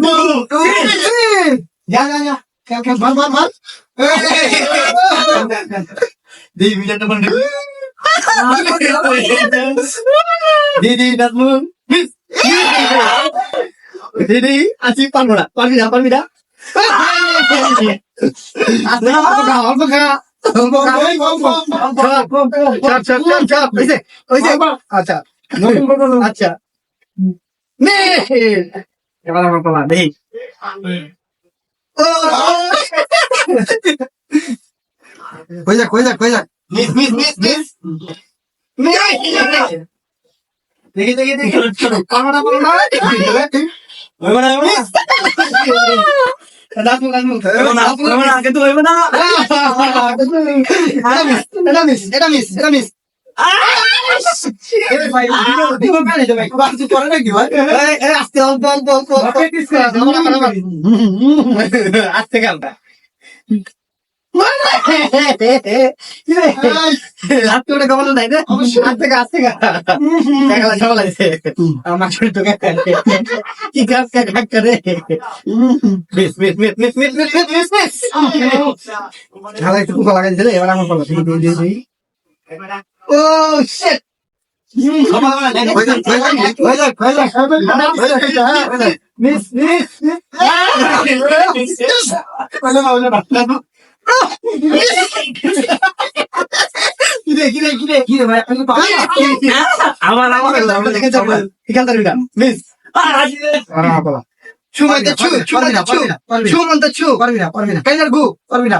one, two, three. Yeah, yeah, yeah. Okay, okay, one, one, one. Di, bila naman di. Di, di, that moon. Di, di, asik pan mo na. Pan mo na, pan mo na. Asik, apa kah, apa kah? আচ্ছা আচ্ছা Já vai dar uma palavra? Aí. coisa, coisa, coisa. Miss, miss, miss, miss. Miss, miss. Era miss, era miss, era miss. আমরা আমরা আস্তে কালটা হাত কমানো নাই রে হাত থেকে হাত থেকে টাকা সবাই লাগছে আমার ছোট কি কাজ কা কাজ করে একটু লাগাই দিলে এবার আমার দিই দিই ও শিট আমার আমার দেখে যাব এখানকার মিস ছুমাইতে ছু না ছু পারবি ছু পারবি না পারবি না কাইনার গু পারবি না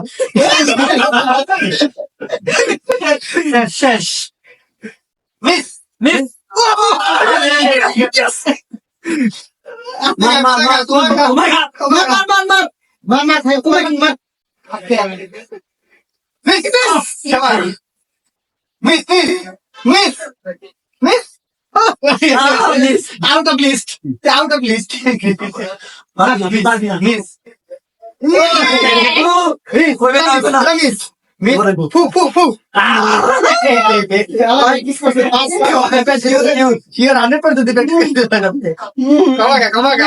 শেষ মিস মিস মার মার মার মার মার মার মার মার খাই তোমার মার miss miss miss miss miss out of list out of list miss রানের পর যদি কমাগা কমাগা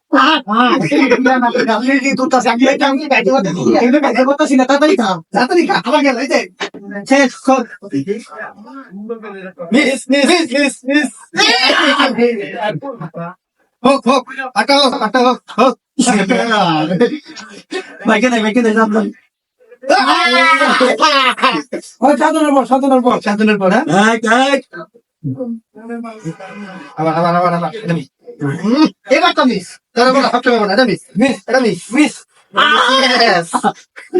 হোক হোক আটা হোক আটা হোক হোক বাইকে নাই বাইকে নাই ওই সাধনের পর সাধনের পর শান্তনের পর হ্যাঁ আবার আবার এবারটা মিস তারা বলে সবসময় না এটা মিস মিস এটা মিস মিস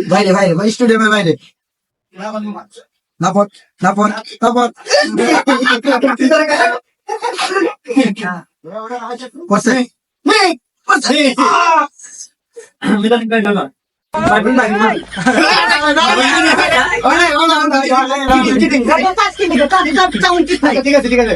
বাইরে বাইরে ভাই স্টুডিয়ামের বাইরে। নাপত নাপত নাপত করছে। করছে মিলান করে না ঠিক আছে ঠিক আছে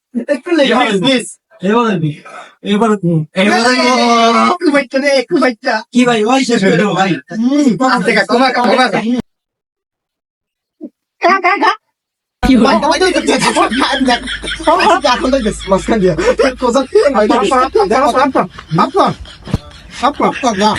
একটু লেগে প্লিজ এবারে এবারে এবারে একটু বাইটটা দে একটু বাইটটা কি ভাই ওই শেষ হয়ে গেল ভাই পাঁচ টাকা কমা কমা কা কা কা কি ভাই ভাই তো দেখছ তারপর খান দেখ ও এখন তো দেখছ মাসখান দিয়া কোজা ভাই দেখো আপনা আপনা আপনা আপনা আপনা